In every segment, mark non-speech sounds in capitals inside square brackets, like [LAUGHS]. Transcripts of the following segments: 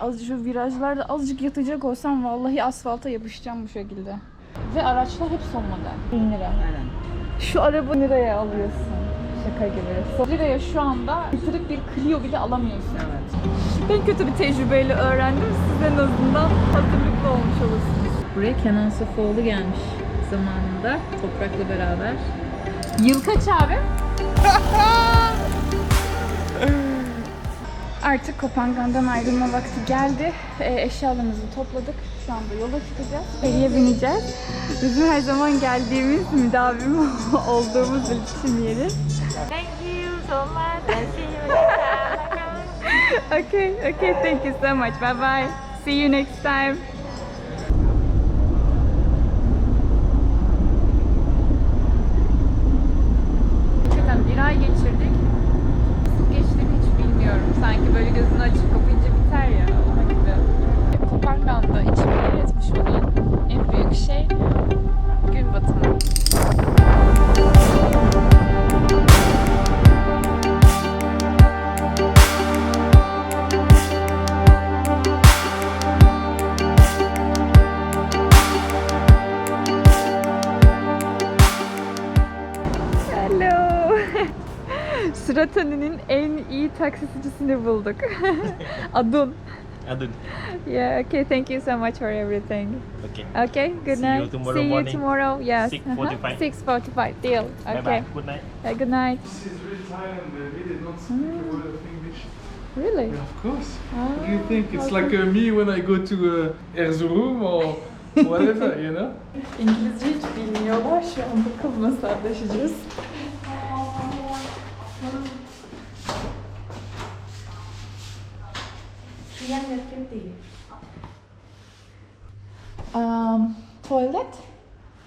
Azıcık şu virajlarda azıcık yatacak olsam vallahi asfalta yapışacağım bu şekilde. Ve araçlar hep son model. 1000 lira. Aynen. Şu araba liraya alıyorsun. Şaka gibi. Liraya şu anda bitirip bir Clio bile alamıyorsun. Evet. Ben kötü bir tecrübeyle öğrendim. Siz en azından hazırlıklı olmuş olursunuz. Buraya Kenan Safoğlu gelmiş zamanında Toprak'la beraber. Yıl kaç abi? [LAUGHS] Artık Kopangan'dan ayrılma vakti geldi. E, eşyalarımızı topladık. Şu anda yola çıkacağız. Feriye bineceğiz. Bizim her zaman geldiğimiz, müdavim [LAUGHS] olduğumuz iletişim yeri. Thank you so much and see you next time. [LAUGHS] okay, okay, thank you so much. Bye bye. See you next time. Taksicicisini bulduk. [LAUGHS] Adun. Adun. Yeah, okay, thank you so much for everything. Okay. Okay, good See you night. tomorrow See you morning. tomorrow. Yes. 6:45. 6:45. Deal. Bye Okay. bye. Good night. Uh, good night. This is really Thailand. They did not speak a of English. Really? Yeah, of course. Ah, What do you think? It's okay. like uh, me when I go to uh, Erzurum or [LAUGHS] whatever, you know? İngilizce hiç bilmiyorlar. Şu an bakalım nasıl anlaşacağız. Toilet?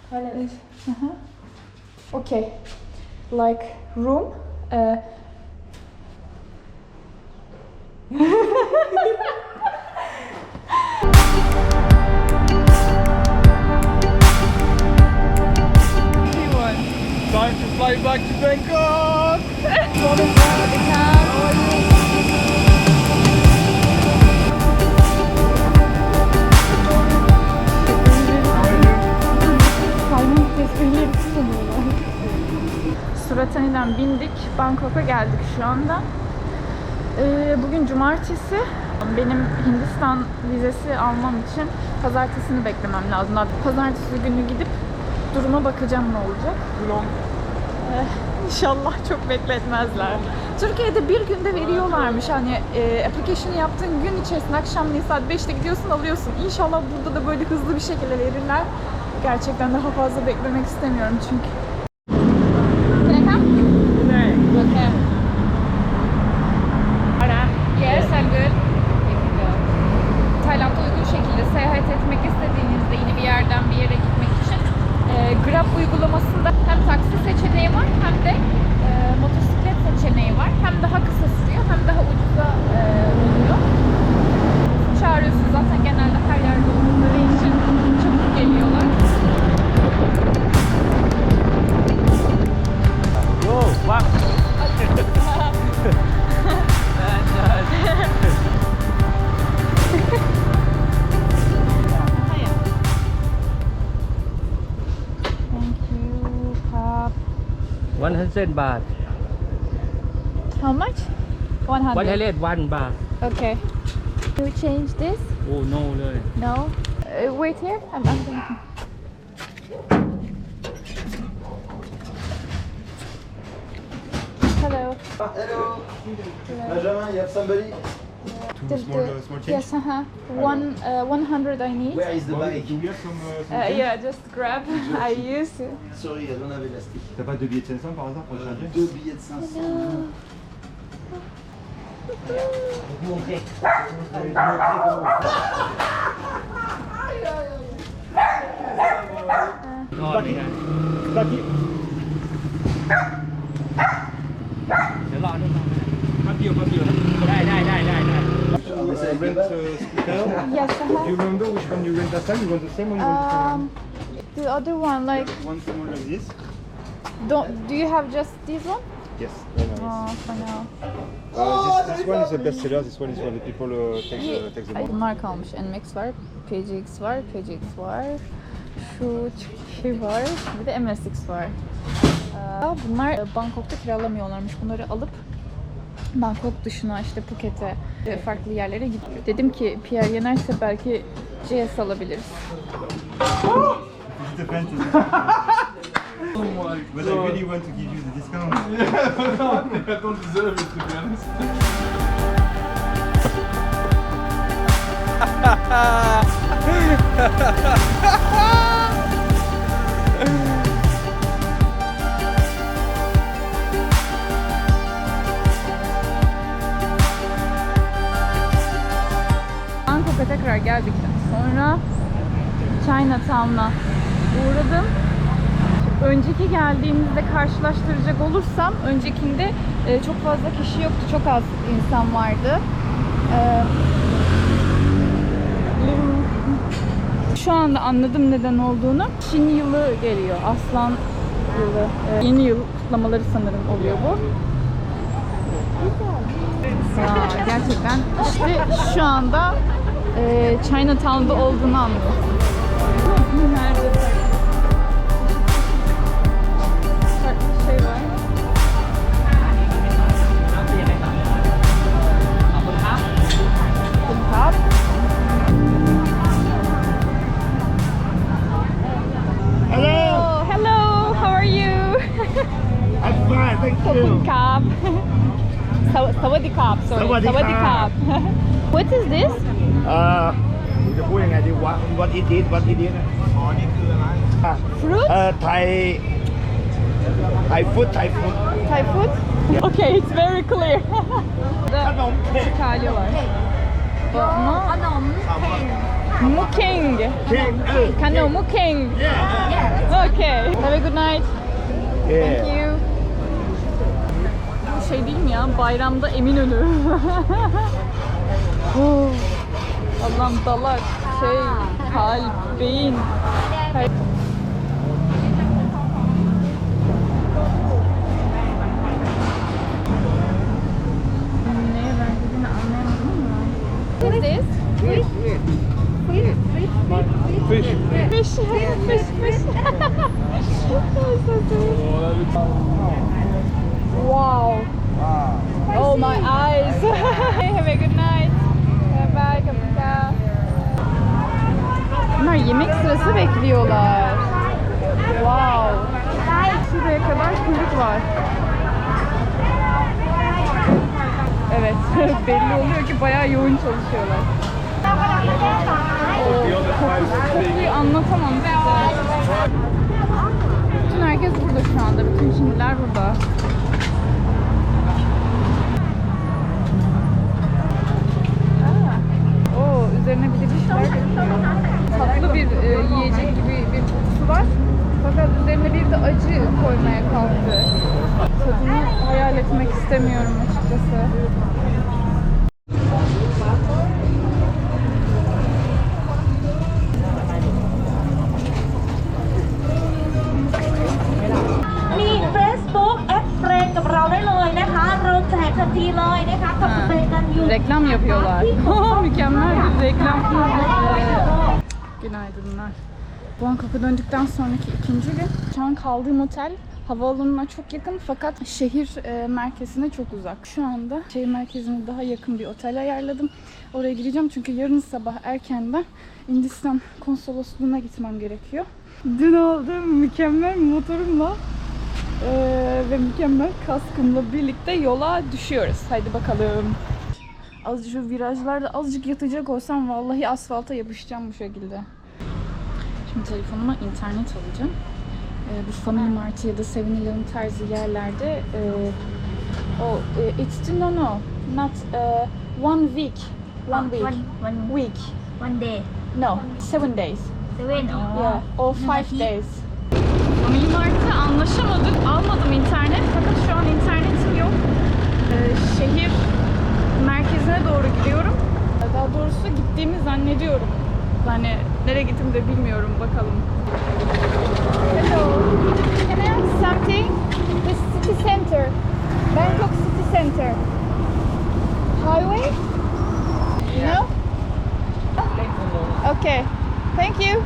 Toilet. Uh-huh. Okay. Like room. Uh, [LAUGHS] Time to fly back to Bangkok! [LAUGHS] Suratani'den bindik. Bangkok'a geldik şu anda. Ee, bugün cumartesi. Benim Hindistan vizesi almam için pazartesini beklemem lazım. Pazartesi günü gidip duruma bakacağım ne olacak. Ee, İnşallah çok bekletmezler. Türkiye'de bir günde veriyorlarmış hani e, application'ı yaptığın gün içerisinde akşamleyin saat 5'te gidiyorsun alıyorsun. İnşallah burada da böyle hızlı bir şekilde verirler. Gerçekten daha fazla beklemek istemiyorum çünkü. 100 baht. How much? 100. 101 baht. Okay. You change this? Oh no เลย No. Uh, wait here. I'm, I'm thinking. Hello. Hello. Benjamin, you have somebody? The- the- yes, uh-huh. One, uh, 100 I need. Where is the bike? Uh, yeah, just grab. [LAUGHS] I use it. Sorry, I don't have elastic. T'as pas de billet de 500 par hasard pour changer Deux billets de 500. Vous montrez. Allez, vous montrez comment on fait. One last time? You want the same or you want different Um, the other one, like, one? One small like this. don't. Do you have just this one? Yes. Very nice. Aa, fena. Uh, this, this one is a bestseller. This one is where the people uh, take, the, take the Ay, most. bunlar kalmış. NMAX var, PCX var, PCX var. Şu şey var, bir de MSX var. Ee, Bunlar e, Bangkok'ta kiralamıyorlarmış. Bunları alıp Bangkok dışına işte Phuket'e e, farklı yerlere gidiyor. Dedim ki Pierre yenerse belki CS alabiliriz. It's a fantasy. But I really want to give you the discount. I don't deserve it, to be honest. Bangkok'a tekrar geldikten sonra Chinatown'a uğradım. Önceki geldiğimizde karşılaştıracak olursam öncekinde e, çok fazla kişi yoktu. Çok az insan vardı. Ee, şu anda anladım neden olduğunu. Çin yılı geliyor. Aslan yılı. Ee, yeni yıl kutlamaları sanırım oluyor bu. Ya, gerçekten işte şu anda e, Chinatown'da olduğunu anladım. Nerede? Hello. Hello. How are you? I'm fine, thank you. Sawadee Kap. Sawadee What is this? เอ่อผมจะพูดยังไงดีวะ what it is what it is อ๋อ นี่คืออะไร Fruit เอ่อไทยไทยฟุตไทยฟุต Thai food Okay it's very clear [LAUGHS] ขนมเค้ก Kalyo var. Ama ขนมเข่ง Muking. เค้กเออ Kano Muking. Okay. Have a good night. เย้ Thank you. Bu şey değil mi ya? Bayramda Eminönü. [LAUGHS] Oh, Allah'ım dalak, şey, kalp, beyin. Fish. Fish, fish, fish. wow. Oh my eyes. Have a good night. Bye bye. Kapıda. Bunlar yemek sırası bekliyorlar. Wow. Şuraya kadar kuyruk var. Evet, [LAUGHS] belli oluyor ki bayağı yoğun çalışıyorlar. Kokuyu anlatamam size. Bütün herkes burada şu anda. Bütün Çinliler burada. Oo, üzerine bir de bir şeyler döküyor tatlı bir e, yiyecek gibi bir kokusu var. Fakat üzerine bir de acı koymaya kalktı. Tadını hayal etmek istemiyorum açıkçası. Reklam yapıyorlar. Mükemmel bir reklam. Günaydınlar. Bangkok'a döndükten sonraki ikinci gün. Şu an kaldığım otel havaalanına çok yakın fakat şehir e, merkezine çok uzak. Şu anda şehir merkezine daha yakın bir otel ayarladım. Oraya gideceğim çünkü yarın sabah erkenden Hindistan konsolosluğuna gitmem gerekiyor. Dün aldığım mükemmel motorumla e, ve mükemmel kaskımla birlikte yola düşüyoruz. Haydi bakalım. Azıcık şu virajlarda azıcık yatacak olsam vallahi asfalta yapışacağım bu şekilde. Şimdi telefonuma internet alacağım. Ee, bu Family Mart ya da 7-Eleven tarzı yerlerde e, o e, it's no no not e, one week one week one, one, week one day no seven days seven oh. yeah or five days. Family Mart'ta anlaşamadık. Almadım internet Yani nereye gittim de bilmiyorum bakalım. Hello. Can I ask something? This city center. Bangkok city center. Highway? No? Okay. Thank you.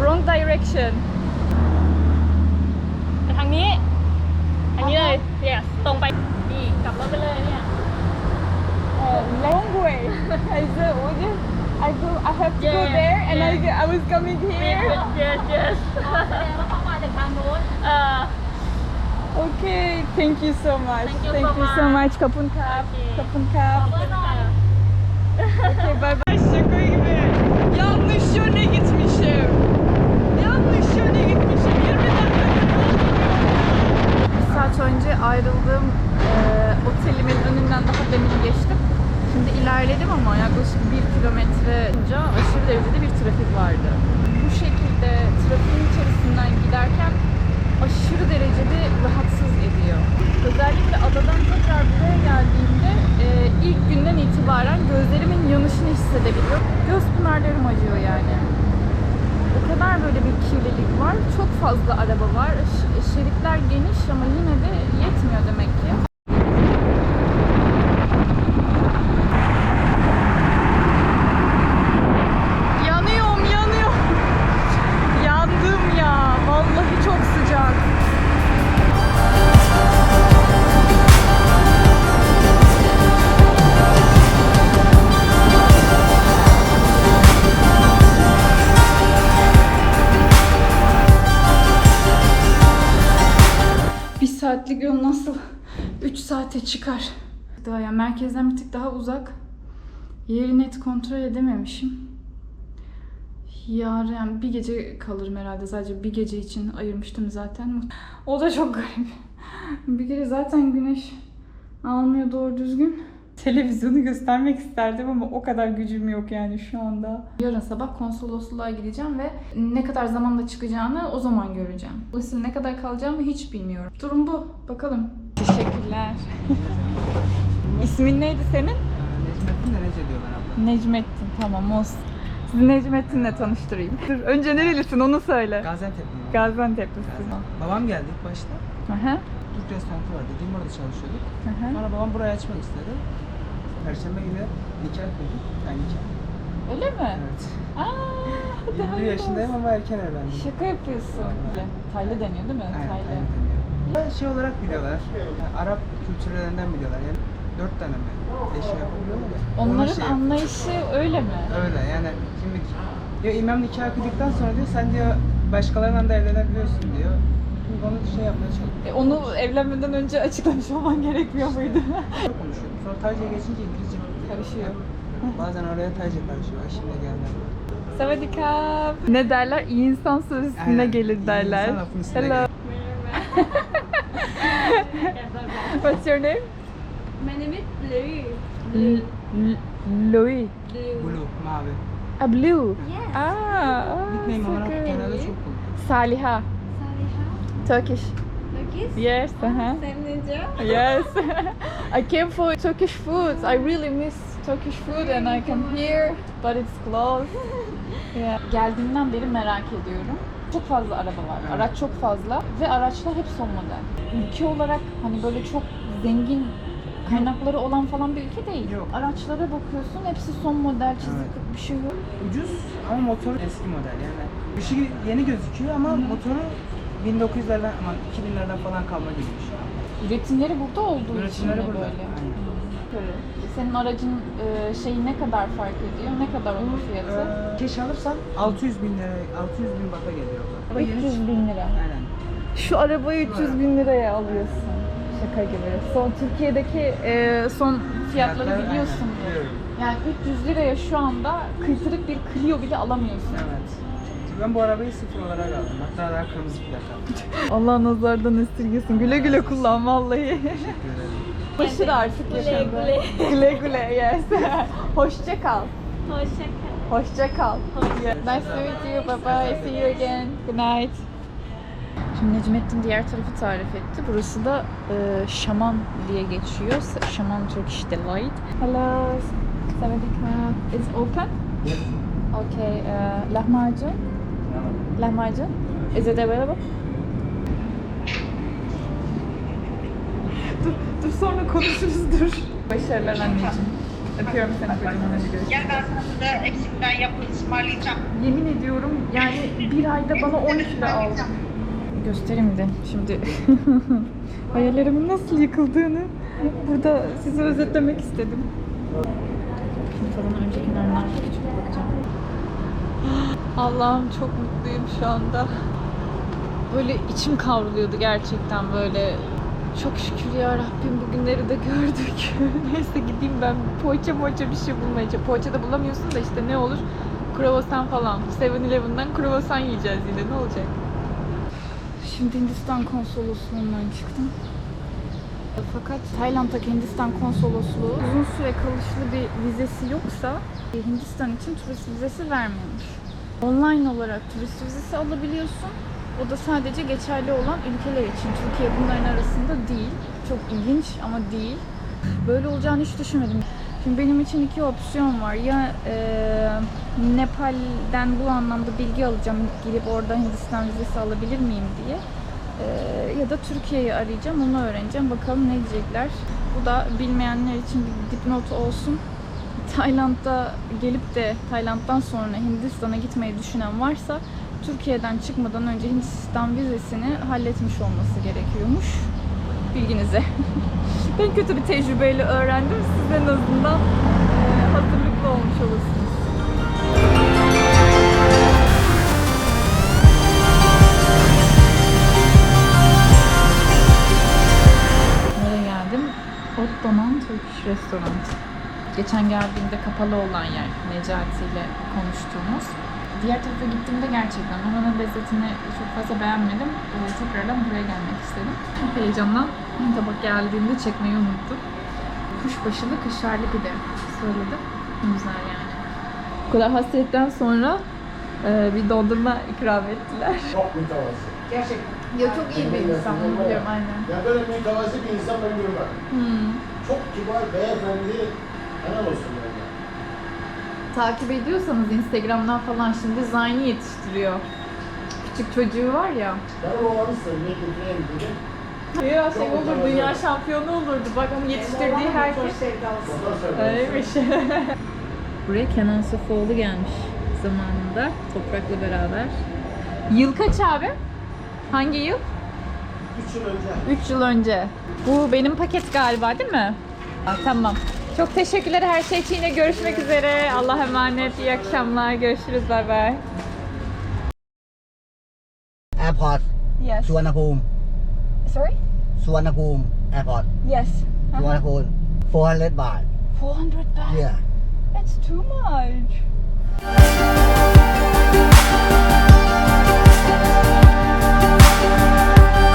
Wrong direction. ไปทางนี้ อันนี้เลย yes ตรงไป have to go Yeah, there, and I yeah. I was coming here. yes yes [LAUGHS] แสดงว่าเขามาจากทางโน้น เออ Okay, thank you so much. Thank you thank so you so much. much. Kapun kap. Okay. Kapun kap. เบอร์หน่อย Okay, [LAUGHS] bye bye. Şaka gibi. Yanlış yöne gitmişim. Yanlış yöne gitmişim. 20 dakika Bir saat önce ayrıldığım eee, otelimin önünden daha demin geçtim. Şimdi ilerledim ama yaklaşık bir fazla araba var. Şeritler geniş ama yine de 3 saate çıkar? Daha ya merkezden bir tık daha uzak. Yeri net kontrol edememişim. Yarın yani bir gece kalırım herhalde. Sadece bir gece için ayırmıştım zaten. O da çok garip. Bir kere zaten güneş almıyor doğru düzgün. Televizyonu göstermek isterdim ama o kadar gücüm yok yani şu anda. Yarın sabah konsolosluğa gideceğim ve ne kadar zamanda çıkacağını o zaman göreceğim. Dolayısıyla ne kadar kalacağımı hiç bilmiyorum. Durum bu. Bakalım. Teşekkürler. İsmin neydi senin? Necmettin de Nece diyorlar abla. Necmettin. Tamam olsun. Sizi Necmettin'le tanıştırayım. Dur, önce nerelisin onu söyle. Gaziantep'liyim. Gaziantep'lisin. Babam geldi ilk başta. Aha. Türk restoranı vardı. Dün orada çalışıyorduk. Aha. Sonra babam burayı açmak istedi. Perşembe günü nikah kıydık. Yani nikah. Öyle mi? Evet. Aa, 21 yaşındayım ama erken evlendim. Şaka yapıyorsun. Taylı deniyor değil mi? Aynen, Taylı. aynen. Şey olarak biliyorlar. Yani Arap kültürlerinden biliyorlar. Yani dört tane mi? Eşi yapabiliyorlar ya. Onu Onların şey- anlayışı öyle mi? Öyle yani şimdi diyor imam nikah kıydıktan sonra diyor sen diyor başkalarıyla da evlenebiliyorsun diyor. Onu şey yapmaya çalışıyor. E, onu evlenmeden önce açıklamış olman gerekmiyor muydu? konuşuyordum. Sonra Tayca'ya geçince İngilizce Karışıyor. Bazen oraya Tayca karışıyor. Şimdi geldi. Savadikap. Ne derler? İyi insan söz üstüne Aynen. gelir İyi derler. insan lafın üstüne Hello. What's your name? My name is Louis L- L- Louis. Blue, mavi. A blue. Yes. Ah, oh, Nickname so olarak good. genelde çok kullanılıyor. Saliha. Turkish. Turkish? Yes, uh-huh. Sen Ninja? Yes. [LAUGHS] I came for Turkish food. I really miss Turkish food and I come here but it's closed. [LAUGHS] Yeah. Geldiğimden beri merak ediyorum. Çok fazla araba var. Araç çok fazla ve araçlar hep son model. Ülke olarak hani böyle çok zengin kaynakları olan falan bir ülke değil. Yok. Araçlara bakıyorsun hepsi son model çizik Evet. bir şey yok. Ucuz ama motoru eski model yani. Işığı yeni gözüküyor ama motoru 1900'lerden ama 2000'lerden falan kalma gibi bir şey. Üretimleri burada olduğu için Üretimleri mi burada. böyle? Aynen. Böyle. Senin aracın e, şeyi ne kadar fark ediyor? Ne kadar onun fiyatı? Ee, keş alırsan 600 bin lira, 600 bin bata geliyor. Ama yeni 300 çıktı. bin lira. Aynen. Şu arabayı 300 bin liraya alıyorsun. Şaka gibi. Son Türkiye'deki e, son fiyatları Fiyatlar, biliyorsun. aynen, biliyorum. Yani 300 liraya şu anda kıytırık bir Clio bile alamıyorsun. Evet. Ben bu arabayı sıfır olarak aldım. Hatta daha kırmızı plaka. [LAUGHS] Allah nazardan esirgesin. Güle güle kullan vallahi. Teşekkür ederim. Başır artık yakında. [LAUGHS] güle güle yes. [LAUGHS] Hoşça kal. Hoşça kal. Hoşça kal. Nice to meet you. Bye bye. See you again. Good night. Şimdi Necmettin diğer tarafı tarif etti. Burası da e, Şaman diye geçiyor. Şaman Turkish Delight. Hello. Sawadika. It's open? Okay. Uh, lahmacun. Lahmacun. Is it available? Dur sonra konuşuruz dur. Başarılar anneciğim. Öpüyorum seni kocaman hadi görüşürüz. Gel ben sana burada eksikten yapı ısmarlayacağım. Yemin ediyorum yani bir ayda bana 10 kilo aldı. Göstereyim de şimdi [LAUGHS] hayallerimin nasıl yıkıldığını burada size özetlemek istedim. Pintadan önce kenarından küçük bakacağım. [GASPS] Allah'ım çok mutluyum şu anda. Böyle içim kavruluyordu gerçekten böyle. Çok şükür ya Rabbim bugünleri de gördük. [LAUGHS] Neyse gideyim ben poğaça poğaça bir şey bulmaya çalışacağım. Poğaça da bulamıyorsun da işte ne olur? Kruvasan falan. 7-Eleven'dan kruvasan yiyeceğiz yine ne olacak? Şimdi Hindistan konsolosluğundan çıktım. Fakat Tayland'daki Hindistan konsolosluğu uzun süre kalışlı bir vizesi yoksa Hindistan için turist vizesi vermiyormuş. Online olarak turist vizesi alabiliyorsun. O da sadece geçerli olan ülkeler için. Türkiye bunların arasında değil. Çok ilginç ama değil. Böyle olacağını hiç düşünmedim. Şimdi benim için iki opsiyon var. Ya eee, Nepal'den bu anlamda bilgi alacağım. Gidip orada Hindistan vizesi alabilir miyim diye. Eee, ya da Türkiye'yi arayacağım. Onu öğreneceğim. Bakalım ne diyecekler. Bu da bilmeyenler için bir dipnot olsun. Tayland'da gelip de Tayland'dan sonra Hindistan'a gitmeyi düşünen varsa Türkiye'den çıkmadan önce Hindistan vizesini halletmiş olması gerekiyormuş. Bilginize. [LAUGHS] ben kötü bir tecrübeyle öğrendim. Siz en azından eee, hazırlıklı olmuş olursunuz. Nereye geldim? Ottoman Turkish Restaurant. Geçen geldiğimde kapalı olan yer Necati ile konuştuğumuz. Diğer tarafa gittiğimde gerçekten oranın lezzetini çok fazla beğenmedim. Ee, tekrardan buraya gelmek istedim. Heyecandan tabak geldiğinde çekmeyi unuttum. Kuşbaşılı kışarlı pide söyledim. Güzel yani. Bu kadar hasretten sonra e, bir dondurma ikram ettiler. Çok mütevazi. Ya çok iyi bir insan bunu biliyorum aynen. Ya böyle mütevazi bir insan ben görmedim. Hmm. Çok kibar, beyefendi. Helal olsun. Takip ediyorsanız Instagram'dan falan şimdi Zayn'i yetiştiriyor. Küçük çocuğu var ya. Ben o oğlanı dedim. Ya şey olur dünya şampiyonu olurdu. Bak onu yetiştirdiği herkes. Öyleymiş. [LAUGHS] Buraya Kenan Sofoğlu gelmiş zamanında Toprak'la beraber. Yıl kaç abi? Hangi yıl? 3 yıl önce. 3 yıl önce. Bu benim paket galiba değil mi? Aa, tamam. Çok teşekkürler her şey için. Yine görüşmek üzere. Allah'a emanet. İyi akşamlar. Görüşürüz. Bay bay. Airport. Yes. สุวรรณภูมิ Sorry? สุวรรณภูมิ airport Yes. สุวรรณ Uh-huh. ภูมิ 400 บาท 400 baht. yeah That's too much.